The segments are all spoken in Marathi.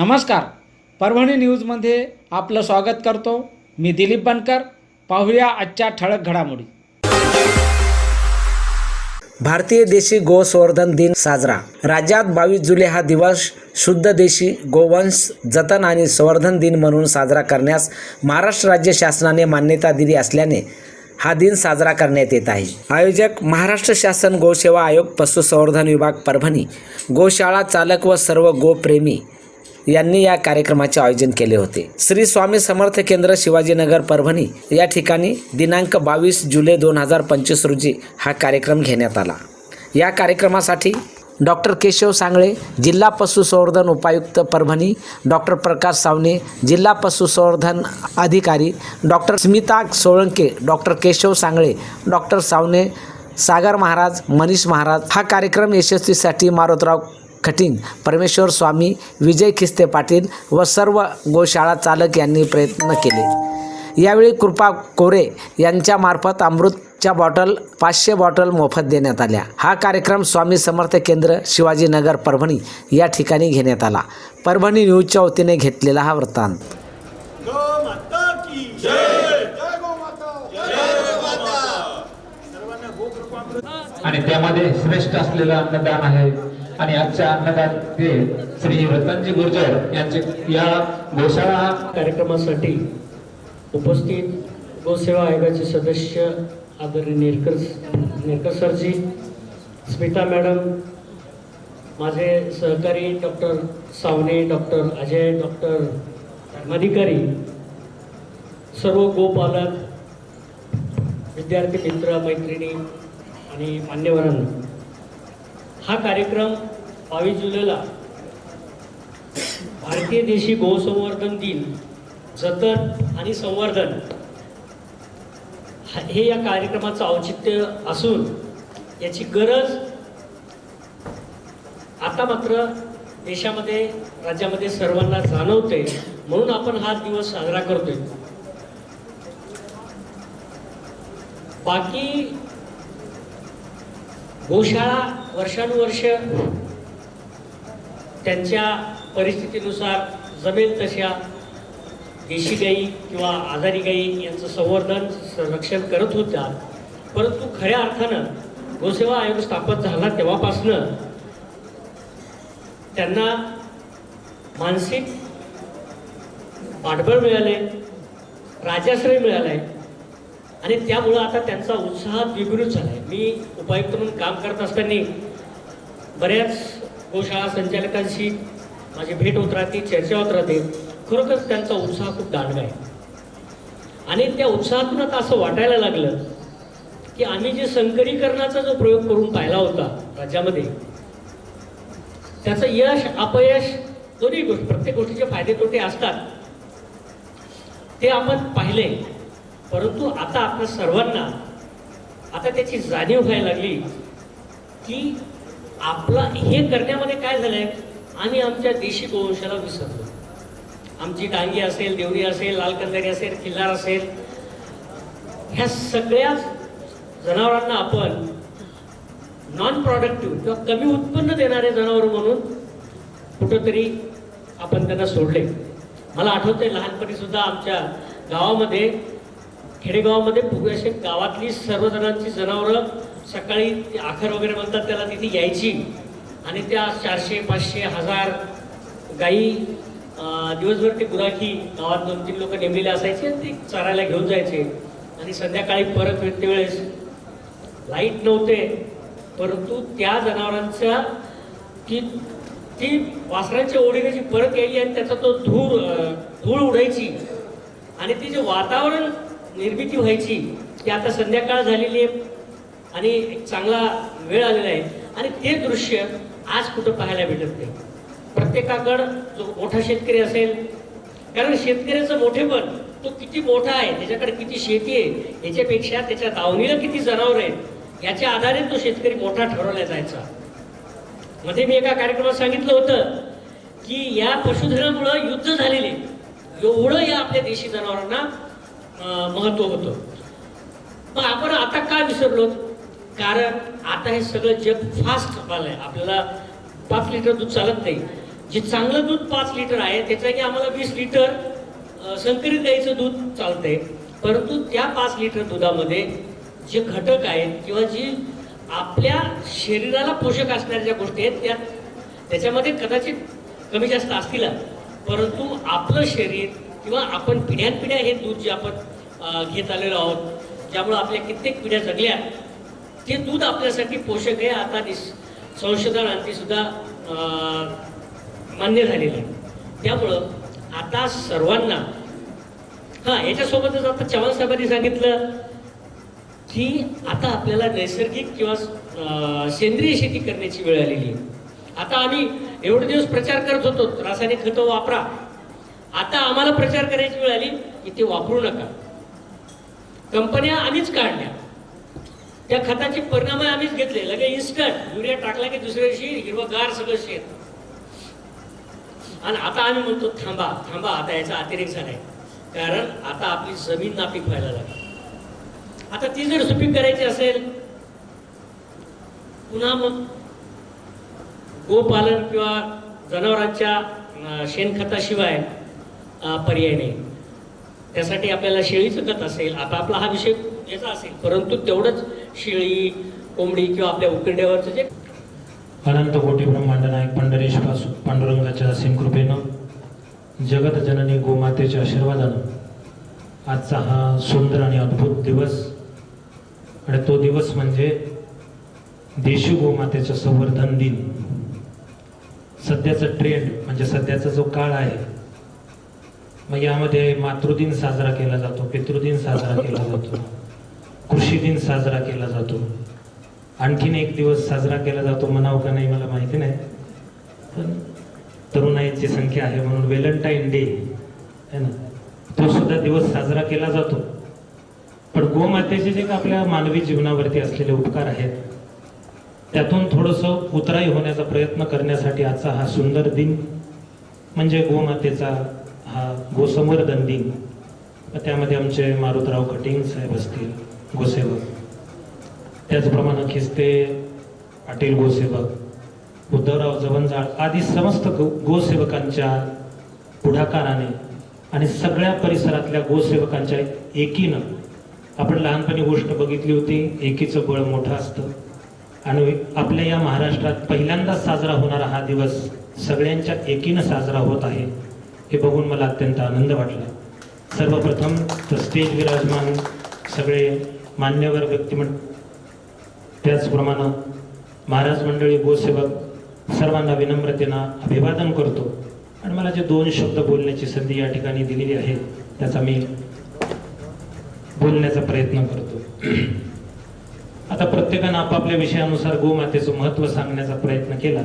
नमस्कार. परभणी न्यूजमध्ये आपलं स्वागत करतो. मी दिलीप बनकर. पाहूया आजच्या ठळक घडामोडी. भारतीय देशी गोसंवर्धन दिन साजरा. राज्यात बावीस जुलै हा दिवस शुद्ध देशी गोवंश जतन आणि संवर्धन दिन म्हणून साजरा करण्यास महाराष्ट्र राज्य शासनाने मान्यता दिली असल्याने हा दिन साजरा करण्यात येत आहे. आयोजक महाराष्ट्र शासन गोसेवा आयोग पशुसंवर्धन विभाग परभणी. गोशाळा चालक व सर्व गोप्रेमी यांनी या कार्यक्रमाचे आयोजन केले होते. श्री स्वामी समर्थ केंद्र शिवाजीनगर परभणी या ठिकाणी दिनांक बावीस जुलै दोन हजार पंचवीस रोजी हा कार्यक्रम घेण्यात आला. या कार्यक्रमासाठी डॉक्टर केशव सांगळे जिल्हा पशुसंवर्धन उपायुक्त परभणी डॉक्टर प्रकाश सावने जिल्हा पशुसंवर्धन अधिकारी doctor Smita Solanke doctor Keshav Sangle doctor Savne Sagar Maharaj Manish Maharaj हा कार्यक्रम यशस्वीसाठी मारुतराव खटिंग परमेश्वर स्वामी विजय खिस्ते पाटील व सर्व गोशाळा चालक यांनी प्रयत्न केले. यावेळी कृपा कोरे यांच्यामार्फत अमृतच्या बॉटल पाचशे बॉटल मोफत देण्यात आल्या. हा कार्यक्रम स्वामी समर्थ केंद्र शिवाजीनगर परभणी या ठिकाणी घेण्यात आला. परभणी न्यूजच्या वतीने घेतलेला हा वृत्तांत. आणि त्यामध्ये श्रेष्ठ असलेलं अन्नदान आहे. आणि आजच्या अन्नदाते श्री रतनजी गुर्जर यांचे या गोशाळा कार्यक्रमासाठी उपस्थित गोसेवा आयोगाचे सदस्य आदरणीय नेरकर नेरकर सरजी स्मिता मॅडम माझे सहकारी doctor Savne doctor Ajay doctor Dharmadhikari सर्व गोपालक विद्यार्थी मित्र मैत्रिणी आणि मान्यवरांना हा कार्यक्रम बावीस जुलैला भारतीय देशी गोसंवर्धन दिन जतन आणि संवर्धन हे या कार्यक्रमाचं औचित्य असून याची गरज आता मात्र देशामध्ये राज्यामध्ये सर्वांना जाणवते. म्हणून आपण हा दिवस साजरा करतोय. बाकी गोशाळा वर्षानुवर्ष त्यांच्या परिस्थितीनुसार जमेल तशा देशी गाई किंवा आजारी गाई यांचं संवर्धन संरक्षण करत होत्या. परंतु खऱ्या अर्थानं गोसेवा आयोग स्थापन झाला तेव्हापासनं त्यांना मानसिक पाठबळ मिळाले राजाश्रय मिळालाय. आणि त्यामुळं आता त्यांचा उत्साह द्विगुणित झाला आहे मी उपायुक्त म्हणून काम करत असताना बऱ्याच गोशाळा संचालकांशी माझी भेट होत राहते चर्चा होत राहते. खरोखरच त्यांचा उत्साह खूप दांडगा आहे. आणि त्या उत्साहातून आता असं वाटायला लागलं की आम्ही जे संकरीकरणाचा जो प्रयोग करून पाहिला होता राज्यामध्ये त्याचं यश अपयश दोन्ही गोष्टी प्रत्येक गोष्टीचे फायदे तोटे असतात. ते आपण पाहिले. परंतु आता आपल्या सर्वांना आता त्याची जाणीव व्हायला लागली की आपला हे करण्यामध्ये काय झालंय? आम्ही आमच्या देशी गोवंशाला विसरलो. आमची डांगी असेल देवरी असेल लालकंदारी असेल किल्लार असेल ह्या सगळ्या जनावरांना आपण नॉन प्रॉडक्टिव्ह किंवा कमी उत्पन्न देणारे जनावर म्हणून कुठंतरी आपण त्यांना सोडले. मला आठवतंय लहानपणी सुद्धा आमच्या गावामध्ये खेडेगावामध्ये असे गावातली सर्व जणांची जनावरं सकाळी आखर वगैरे म्हणतात त्याला तिथे यायची. आणि त्या चारशे पाचशे हजार गाई दिवसभर ते गुराखी गावात दोन तीन लोक नेमलेले असायचे आणि ते चारायला घेऊन जायचे. आणि संध्याकाळी परत येते वेळेस. लाइट नव्हते परंतु त्या जनावरांच्या की ती वासरांच्या ओढीने जी परत यायची आणि त्याचा तो धूर धूळ उडायची. आणि ती जे वातावरण निर्मिती व्हायची ती आता संध्याकाळ झालेली आहे आणि एक चांगला वेळ आलेला आहे. आणि ते दृश्य आज कुठं पाहायला भेटत नाही. प्रत्येकाकडं जो मोठा शेतकरी असेल कारण शेतकऱ्याचं मोठेपण तो किती मोठा आहे त्याच्याकडे किती शेती आहे याच्यापेक्षा त्याच्या दावणीला किती जनावर आहेत याच्या आधारे तो शेतकरी मोठा ठरवला जायचा. मध्ये मी एका कार्यक्रमात सांगितलं होतं की या पशुधनामुळं युद्ध झालेले. एवढं या आपल्या देशी जनावरांना महत्त्व महत्त्व होतं. मग आपण आता का विसरलो? कारण आता हे सगळं जग फास्ट आलंय आपल्याला पाच लिटर दूध चालत नाही. जे चांगलं दूध पाच लिटर आहे त्याच्याकी आम्हाला वीस लिटर संकरित गाईचं दूध चालतंय. परंतु त्या पाच लिटर दुधामध्ये जे घटक आहेत किंवा जी आपल्या शरीराला पोषक असणाऱ्या ज्या गोष्टी आहेत त्या त्याच्यामध्ये कदाचित कमी जास्त असतील परंतु आपलं शरीर किंवा आपण पिढ्यानपिढ्या हे दूध जे आपण घेत आलेलो आहोत ज्यामुळं आपल्या कित्येक पिढ्या जगल्या ते दूध आपल्यासाठी पोषक आहे. आता निस संशोधनांती सुद्धा मान्य झालेलं आहे. त्यामुळं आता सर्वांना हां याच्यासोबतच आता चव्हाण साहेबांनी सांगितलं की आता आपल्याला नैसर्गिक किंवा सेंद्रिय शेती करण्याची वेळ आलेली आहे. आता आम्ही एवढे दिवस प्रचार करत होतो रासायनिक खतं वापरा आता आम्हाला प्रचार करायची वेळ आली की ते वापरू नका. कंपन्या आम्हीच काढल्या. त्या खताचे परिणाम आम्हीच घेतले. लगे इन्स्टंट युरिया टाकला की दुसऱ्या दिवशी हिरवगार सगळं शेत. आणि आता आम्ही म्हणतो थांबा थांबा आता याचा अतिरेक झालाय. कारण आता आपली जमीन नापीक व्हायला लागली. आता ती जर सुपीक करायची असेल पुन्हा मग गोपालन किंवा जनावरांच्या शेणखताशिवाय पर्याय नाही. त्यासाठी आपल्याला शेळीचं खत असेल आता आपला हा विषय याचा असेल परंतु तेवढंच शेळी कोंबडी किंवा आपल्या उकिरड्यावरचं जे अनंत कोटी ब्रह्मांड नायक पंढरीशपासून पांडुरंगाच्या असीम कृपेनं जगत जननी गोमातेच्या आशीर्वादानं आजचा हा सुंदर आणि अद्भुत दिवस आणि तो दिवस म्हणजे देशी गोमातेचं संवर्धन दिन. सध्याचा ट्रेंड म्हणजे सध्याचा जो काळ आहे मग यामध्ये मातृदिन साजरा केला जातो पितृदिन साजरा केला जातो कृषी दिन साजरा केला जातो. आणखीन एक दिवस साजरा केला जातो म्हणाव का नाही मला माहिती नाही. पण तरुणाईची संख्या आहे म्हणून व्हॅलेंटाईन डे है ना तो सुद्धा दिवस साजरा केला जातो. पण गोमातेचे जे का आपल्या मानवी जीवनावरती असलेले उपकार आहेत त्यातून थोडंसं उतराई होण्याचा प्रयत्न करण्यासाठी आजचा हा सुंदर दिन म्हणजे गोमातेचा हा गोसंवर्धन दिन त्यामध्ये आमचे मारुतराव खटिंग साहेब असतील गोसेवक. त्याचप्रमाणे खिस्ते पाटील गोसेवक उद्धवराव जवंजाळ आदी समस्त गो गोसेवकांच्या पुढाकाराने आणि सगळ्या परिसरातल्या गोसेवकांच्या एकीनं आपण लहानपणी गोष्ट बघितली होती एकीचं बळ मोठं असतं. आणि आपल्या या महाराष्ट्रात पहिल्यांदाच साजरा होणारा हा दिवस सगळ्यांच्या एकीनं साजरा होत आहे. हे बघून मला अत्यंत आनंद वाटला. सर्वप्रथम तर स्टेज विराजमान सगळे मान्यवर व्यक्तिमत्व त्याचप्रमाणे महाराज मंडळी गोसेवक सर्वांना विनम्रतेनं अभिवादन करतो. आणि मला जे दोन शब्द बोलण्याची संधी या ठिकाणी दिलेली आहे त्याचा मी बोलण्याचा प्रयत्न करतो. आता प्रत्येकानं आपापल्या विषयानुसार गोमातेचं महत्त्व सांगण्याचा प्रयत्न केला.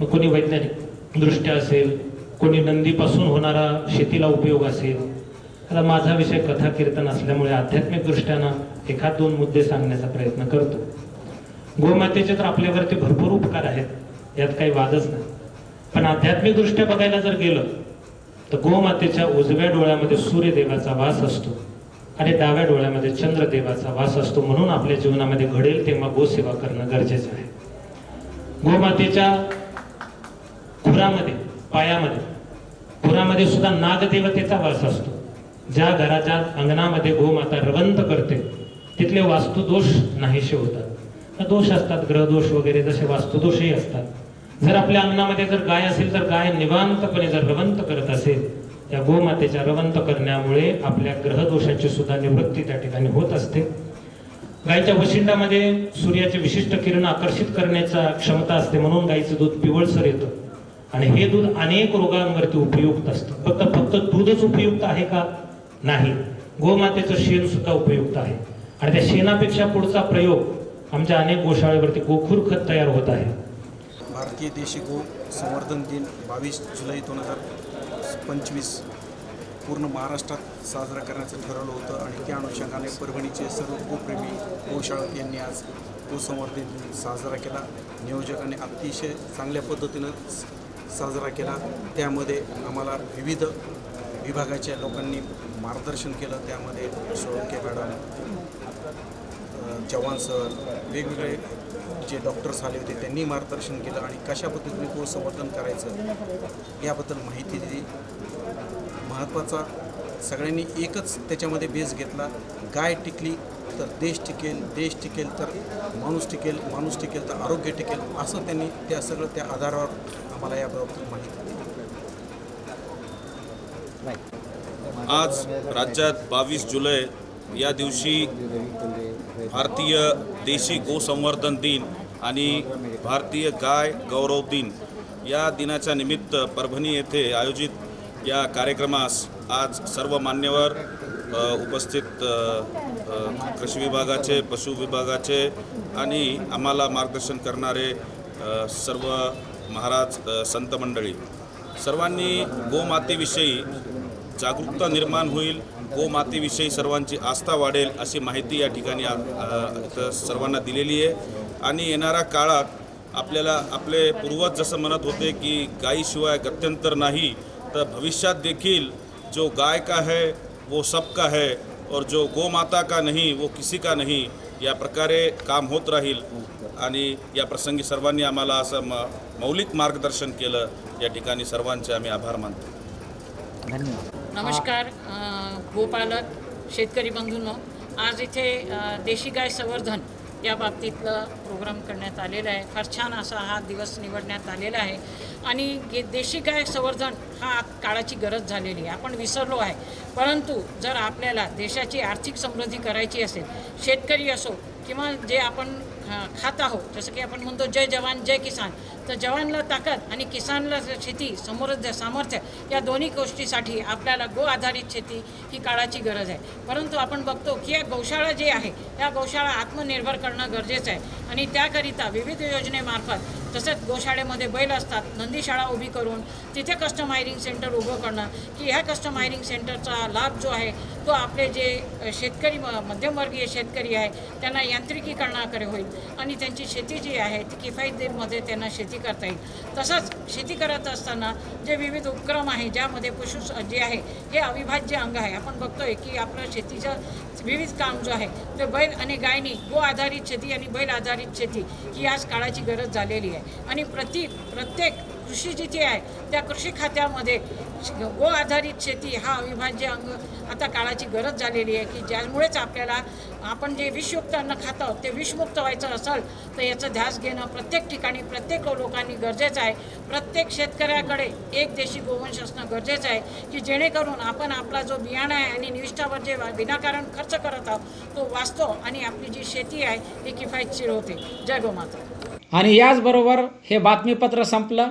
मग कोणी वैज्ञानिक दृष्ट्या असेल कोणी नंदीपासून होणारा शेतीला उपयोग असेल आता माझा विषय कथा कीर्तन असल्यामुळे आध्यात्मिक दृष्ट्यानं एखाद दोन मुद्दे सांगण्याचा प्रयत्न करतो. गोमातेचे तर आपल्यावरती भरपूर उपकार आहेत यात काही वादच नाही. पण आध्यात्मिक दृष्ट्या बघायला जर गेलं तर गोमातेच्या उजव्या डोळ्यामध्ये सूर्यदेवाचा वास असतो आणि डाव्या डोळ्यामध्ये चंद्रदेवाचा वास असतो म्हणून आपल्या जीवनामध्ये घडेल तेव्हा गोसेवा करणं गरजेचं आहे. गोमातेच्या खुरामध्ये पायामध्ये. पुरामध्ये सुद्धा नागदेवतेचा वास असतो. ज्या घराच्या अंगणामध्ये गोमाता रवंत करते तिथले वास्तुदोष नाहीसे होतात. दोष असतात ग्रहदोष वगैरे जसे वास्तुदोषही असतात. जर आपल्या अंगणामध्ये जर गाय असेल तर गाय निवांतपणे जर रवंत करत असेल त्या गोमातेच्या रवंत करण्यामुळे आपल्या ग्रहदोषांची सुद्धा निवृत्ती त्या ठिकाणी होत असते. गायीच्या वशिंडामध्ये सूर्याचे विशिष्ट किरण आकर्षित करण्याचा क्षमता असते म्हणून गायीचं दूध पिवळसर येतं. आणि हे दूध अनेक रोगांवरती उपयुक्त असतं. फक्त फक्त दूधच उपयुक्त आहे का? नाही. गोमातेचं शेण सुद्धा उपयुक्त आहे. आणि त्या शेणापेक्षा पुढचा प्रयोग आमच्या अनेक गोशाळेवरती गोखूर खत तयार होत आहे. भारतीय देशी गो संवर्धन दिन बावीस जुलै दोन हजार पंचवीस पूर्ण महाराष्ट्रात साजरा करण्याचं ठरवलं होतं आणि त्या अनुषंगाने परभणीचे सर्व गोप्रेमी गोशाळक यांनी आज गोसंवर्धन दिन साजरा केला. नियोजकांनी अतिशय चांगल्या पद्धतीनं साजरा केला. त्यामध्ये आम्हाला विविध विभागाच्या लोकांनी मार्गदर्शन केलं. त्यामध्ये सोळंके मॅडम चव्हाण जवान सर वेगवेगळे जे डॉक्टर्स आले होते त्यांनी मार्गदर्शन केलं आणि कशा पद्धतीने गोसंवर्धन करायचं याबद्दल माहिती दिली. महत्त्वाचा सगळ्यांनी एकच त्याच्यामध्ये बेस घेतला. गाय टिकली तर देश टिकेल देश टिकेल तर माणूस टिकेल माणूस टिकेल तर आरोग्य टिकेल असं त्यांनी त्या सगळं त्या आधारावर आम्हाला याबाबत माहिती दिली. आज राज्यात बावीस जुलै या दिवशी भारतीय देशी गोसंवर्धन दिन आणि भारतीय गाय गौरव दिन या दिनाच्या निमित्त परभणी येथे आयोजित या कार्यक्रमास आज सर्व मान्यवर उपस्थित कृषी विभागाचे पशु विभागाचे आणि आम्हाला मार्गदर्शन करणारे सर्व महाराज संत मंडळी. सर्वांनी गोमातेविषयी जागरूकता निर्माण होईल गोमातेविषयी सर्वांची आस्था वाढेल अशी माहिती या ठिकाणी सर्वांना दिलेली आहे. आणि येणाऱ्या काळात आपल्याला आपले पूर्वज जसं म्हणत होते की गायीशिवाय गत्यंतर नाही तर भविष्यात देखील जो गाय का है वो सबका है और जो गोमाता का नहीं वो किसी का नहीं या प्रकारे काम होत राहील आणि या प्रसंगी सर्वांनी आम्हाला असं म मौलिक मार्गदर्शन केलं या ठिकाणी सर्वांचे आम्ही आभार मानतो. नमस्कार गोपालक शेतकरी बंधूंनो. आज इथे देशी गाय संवर्धन या बाबतीतलं प्रोग्राम करण्यात आलेला आहे. फार छान असा हा दिवस निवडण्यात आलेला आहे. आणि गे देशी गाय संवर्धन हा काळाची गरज झालेली आहे. आपण विसरलो आहे. परंतु जर आपल्याला देशाची आर्थिक समृद्धी करायची असेल शेतकरी असो किंवा जे आपण खात आहोत जसं की आपण म्हणतो जय जवान जय किसान. तर जवानला ताकद आणि किसानला शेती समृद्ध सामर्थ्य या दोन्ही गोष्टीसाठी आपल्याला गो आधारित शेती ही काळाची गरज आहे. परंतु आपण बघतो की या गौशाळा जे आहे त्या गौशाळा आत्मनिर्भर करणं गरजेचं आहे. आणि त्याकरिता विविध योजनेमार्फत तसंच गोशाळेमध्ये बैल असतात नंदीशाळा उभी करून तिथे कस्टमायरिंग सेंटर उभं करणं की ह्या कस्टमायरिंग सेंटरचा लाभ जो आहे तो आपले जे शेतकरी म- मध्यमवर्गीय शेतकरी आहे त्यांना यांत्रिकीकरणाकडे होईल. आणि त्यांची शेती जी आहे ती किफायतशीरमध्ये त्यांना शेती करता येईल. तसंच शेती करत असताना जे विविध उपक्रम आहे ज्यामध्ये पशु जे आहे हे अविभाज्य अंग आहे. आपण बघतोय की आपलं शेतीचं विविध काम जो आहे ते बैल आणि गायनी गो आधारित शेती आणि बैल आधारित शेती ही आज काळाची गरज झालेली आहे. आणि प्रति प्रत्येक कृषी जिथे आहे त्या कृषी खात्यामध्ये गो आधारित शेती हा अविभाज्य अंग आता काळाची गरज झालेली आहे की ज्यामुळेच आपल्याला आपण जे विषयुक्त अन्न खातं ते विषमुक्त व्हायचं असेल तर याचं ध्यास घेणं प्रत्येक ठिकाणी प्रत्येक लोकांनी गरजेचं आहे. प्रत्येक शेतकऱ्याकडे एक देशी गोवंश असणं गरजेचं आहे की जेणेकरून आपण आपला जो बियाणा आहे आणि निविष्ठावर जे विनाकारण खर्च करत आहोत तो वाचतो आणि आपली जी शेती आहे ती किफायतशीर होते. जय गोमाता. आणि याचबरोबर हे बातमीपत्र संपलं.